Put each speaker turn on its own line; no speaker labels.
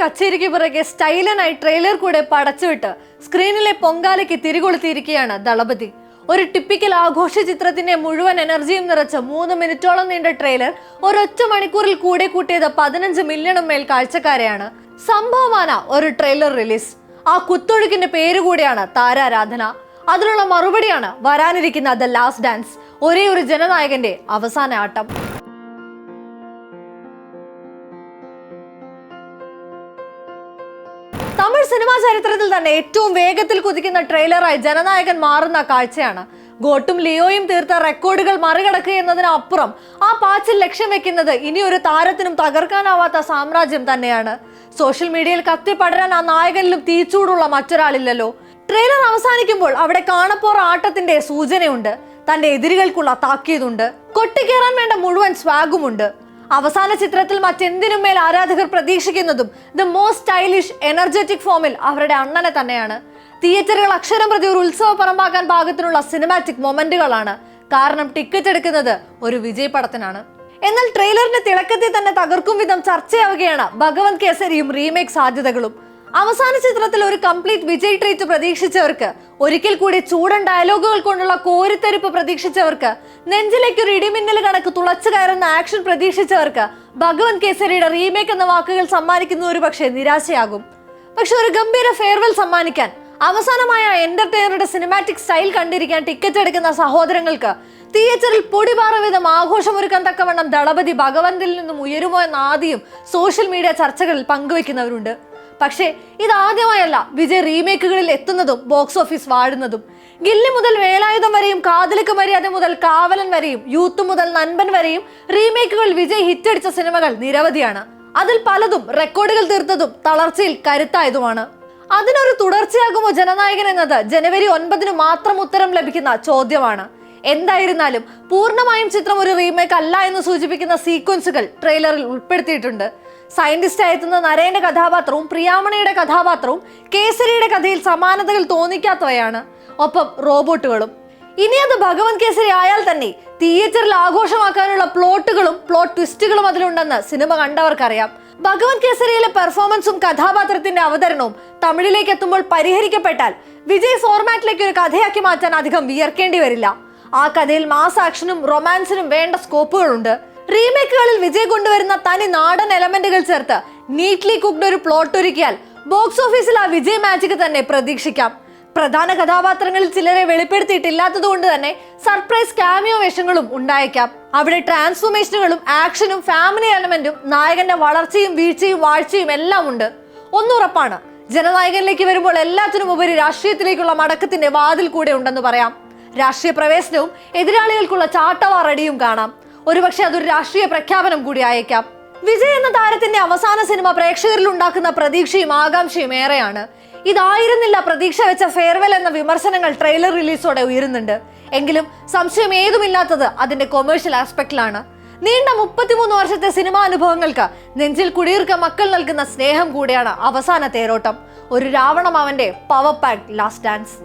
കച്ചേരിക്ക് പിറകെ സ്റ്റൈലനായി ട്രെയിലർ കൂടെ പടച്ചുവിട്ട് സ്ക്രീനിലെ പൊങ്കാലയ്ക്ക് തിരികൊളുത്തിയിരിക്കുകയാണ് ദളപതി. ഒരു ടിപ്പിക്കൽ ആഘോഷ ചിത്രത്തിന്റെ മുഴുവൻ എനർജിയും നിറച്ച മൂന്ന് മിനിറ്റോളം നീണ്ട ട്രെയിലർ ഒരൊറ്റ മണിക്കൂറിൽ കൂടെ കൂട്ടിയത് പതിനഞ്ച് മില്യണും മേൽ കാഴ്ചക്കാരെയാണ്. സംഭവമാണ് ഒരു ട്രെയിലർ റിലീസ് ആ കുത്തൊഴുക്കിന്റെ പേര് കൂടിയാണ് താരാരാധന. അതിനുള്ള മറുപടിയാണ് വരാനിരിക്കുന്ന ദ ലാസ്റ്റ് ഡാൻസ് ഒരേ ഒരു ജനനായകന്റെ അവസാന ആട്ടം. തമിഴ് സിനിമാ ചരിത്രത്തിൽ തന്നെ ഏറ്റവും വേഗത്തിൽ കുതിക്കുന്ന ട്രെയിലറായി ജനനായകൻ മാറുന്ന കാഴ്ചയാണ്. ഗോട്ടും ലിയോയും തീർത്ത റെക്കോർഡുകൾ മറികടക്കുക എന്നതിനപ്പുറം ആ പാച്ചിൽ ലക്ഷ്യം വെക്കുന്നത് ഇനി ഒരു താരത്തിനും തകർക്കാനാവാത്ത സാമ്രാജ്യം തന്നെയാണ്. സോഷ്യൽ മീഡിയയിൽ കത്തിപ്പടരാൻ ആ നായകനിലും തീച്ചൂടുള്ള മറ്റൊരാളില്ലല്ലോ. ട്രെയിലർ അവസാനിക്കുമ്പോൾ അവിടെ കാണപ്പോർ ആട്ടത്തിന്റെ സൂചനയുണ്ട്. തന്റെ എതിരുകൾക്കുള്ള താക്കീതുണ്ട്. കൊട്ടിക്കേറാൻ വേണ്ട മുഴുവൻ സ്വാഗുമുണ്ട്. അവസാന ചിത്രത്തിൽ മറ്റെന്തിനും മേൽ ആരാധകർ പ്രതീക്ഷിക്കുന്നതും ദ മോസ്റ്റ് സ്റ്റൈലിഷ് എനർജറ്റിക് ഫോമിൽ അവരുടെ അണ്ണനെ തന്നെയാണ്. തിയേറ്ററുകൾ അക്ഷരം പ്രതി ഒരു ഉത്സവ പറമ്പാക്കാൻ പാകത്തിനുള്ള സിനിമാറ്റിക് മൊമെന്റുകളാണ് കാരണം ടിക്കറ്റ് എടുക്കുന്നത് ഒരു വിജയ് പടത്തിനാണ്. എന്നാൽ ട്രെയിലറിന്റെ തിളക്കത്തിൽ തന്നെ തകർക്കും വിധം ചർച്ചയാവുകയാണ് ഭഗവത് കേസരിയും റീമേക്ക് സാധ്യതകളും. അവസാന ചിത്രത്തിൽ ഒരു കംപ്ലീറ്റ് വിജയ് ട്രീറ്റ് പ്രതീക്ഷിച്ചവർക്ക് ഒരിക്കൽ കൂടി ചൂടൻ ഡയലോഗുകൾ കൊണ്ടുള്ള കോരിത്തെരുപ്പ് പ്രതീക്ഷിച്ചവർക്ക് നെഞ്ചിലേക്ക് ഒരു ഇടിമിന്നൽ കണക്ക് തുളച്ചു കയറുന്ന ആക്ഷൻ പ്രതീക്ഷിച്ചവർക്ക് ഭഗവത് കേസരിയുടെ റീമേക്ക് എന്ന വാക്കുകൾ സമ്മാനിക്കുന്ന ഒരു പക്ഷേ നിരാശയാകും. പക്ഷെ ഒരു ഗംഭീര ഫെയർവെൽ സമ്മാനിക്കാൻ അവസാനമായ എന്റർടൈനറുടെ സിനിമാറ്റിക് സ്റ്റൈൽ കണ്ടിരിക്കാൻ ടിക്കറ്റ് എടുക്കുന്ന സഹോദരങ്ങൾക്ക് തിയേറ്ററിൽ പൊടിപാറ വിധം ആഘോഷമൊരുക്കാൻ തക്കവണ്ണം ദളപതി ഭഗവന്തിൽ നിന്നും ഉയരുമോ എന്ന ആദ്യം സോഷ്യൽ മീഡിയ ചർച്ചകളിൽ പങ്കുവെക്കുന്നവരുണ്ട് പക്ഷേ ഇതാദ്യമായല്ല വിജയ് റീമേക്കുകളിൽ എത്തുന്നതും ബോക്സ് ഓഫീസ് വാഴുന്നതും ഗില്ലി മുതൽ വേലായുധം വരെയും കാതലിക്ക് മര്യാദ മുതൽ കാവലൻ വരെയും യൂത്ത് മുതൽ നൻപൻ വരെയും റീമേക്കുകൾ വിജയ് ഹിറ്റടിച്ച സിനിമകൾ നിരവധിയാണ്. അതിൽ പലതും റെക്കോർഡുകൾ തീർത്തതും തളർച്ചയിൽ കരുത്തായതുമാണ്. അതിനൊരു തുടർച്ചയാകുമോ ജനനായകൻ എന്നത് ജനുവരി ഒൻപതിന് മാത്രം ഉത്തരം ലഭിക്കുന്ന ചോദ്യമാണ്. എന്തായിരുന്നാലും പൂർണമായും ചിത്രം ഒരു റീമേക്ക് അല്ല എന്ന് സൂചിപ്പിക്കുന്ന സീക്വൻസുകൾ ട്രെയിലറിൽ ഉൾപ്പെടുത്തിയിട്ടുണ്ട്. സയന്റിസ്റ്റ് എത്തുന്ന നരേന്റെ കഥാപാത്രവും പ്രിയാമണിയുടെ കഥാപാത്രവും കേസരിയുടെ കഥയിൽ സമാനതകൾ തോന്നിക്കാത്തവയാണ്. ഒപ്പം റോബോട്ടുകളും. ഇനി അത് ഭഗവത് കേസരി ആയാൽ തന്നെ തിയേറ്ററിൽ ആഘോഷമാക്കാനുള്ള പ്ലോട്ടുകളും പ്ലോട്ട് ട്വിസ്റ്റുകളും അതിലുണ്ടെന്ന് സിനിമ കണ്ടവർക്കറിയാം. ഭഗവത് കേസരിയിലെ പെർഫോമൻസും കഥാപാത്രത്തിന്റെ അവതരണവും തമിഴിലേക്ക് എത്തുമ്പോൾ പരിഹരിക്കപ്പെട്ടാൽ വിജയ് ഫോർമാറ്റിലേക്ക് ഒരു കഥയാക്കി മാറ്റാൻ അധികം വിയർക്കേണ്ടി വരില്ല. ആ കഥയിൽ മാസ് ആക്ഷനും റൊമാൻസിനും വേണ്ട സ്കോപ്പുകളുണ്ട്. റീമേക്കുകളിൽ വിജയ് കൊണ്ടുവരുന്ന തനി നാടൻ എലമെന്റുകൾ ചേർത്ത് നീറ്റ്ലി കുക്ഡ് ഒരു പ്ലോട്ട് ഒരുക്കിയാൽ ബോക്സ് ഓഫീസിൽ ആ വിജയ് മാജിക് തന്നെ പ്രതീക്ഷിക്കാം. പ്രധാന കഥാപാത്രങ്ങളിൽ ചിലരെ വെളിപ്പെടുത്തിയിട്ടില്ലാത്തത് കൊണ്ട് തന്നെ സർപ്രൈസ് കാമിയോ വേഷങ്ങളും ഉണ്ടായേക്കാം. അവിടെ ട്രാൻസ്ഫോർമേഷനുകളും ആക്ഷനും ഫാമിലി എലമെന്റും നായകന്റെ വളർച്ചയും വീഴ്ചയും വാഴ്ചയും എല്ലാം ഉണ്ട്. ഒന്നുറപ്പാണ് ജനനായകനിലേക്ക് വരുമ്പോൾ എല്ലാത്തിനും ഉപരി രാഷ്ട്രീയത്തിലേക്കുള്ള മടക്കത്തിന്റെ വാതിൽ കൂടെ ഉണ്ടെന്ന് പറയാം. രാഷ്ട്രീയ പ്രവേശനവും എതിരാളികൾക്കുള്ള ചാട്ടവാറടിയും കാണാം. ഒരുപക്ഷെ അതൊരു രാഷ്ട്രീയ പ്രഖ്യാപനം കൂടി ആയേക്കാം. വിജയ് എന്ന താരത്തിന്റെ അവസാന സിനിമ പ്രേക്ഷകരിൽ ഉണ്ടാക്കുന്ന പ്രതീക്ഷയും ആകാംക്ഷയും ഏറെയാണ്. ഇതായിരുന്നില്ല പ്രതീക്ഷ വെച്ച ഫെയർവെൽ എന്ന വിമർശനങ്ങൾ ട്രെയിലർ റിലീസോടെ ഉയരുന്നുണ്ട്. എങ്കിലും സംശയം ഏതുമില്ലാത്തത് അതിന്റെ കൊമേഴ്ഷ്യൽ ആസ്പെക്റ്റിലാണ്. നീണ്ട മുപ്പത്തിമൂന്ന് വർഷത്തെ സിനിമാ അനുഭവങ്ങൾക്ക് നെഞ്ചിൽ കുടിയിർക്ക മക്കൾ നൽകുന്ന സ്നേഹം കൂടിയാണ് അവസാന തേരോട്ടം ഒരു രാവണമാവന്റെ പവർ പാക്ക് ലാസ്റ്റ് ഡാൻസ്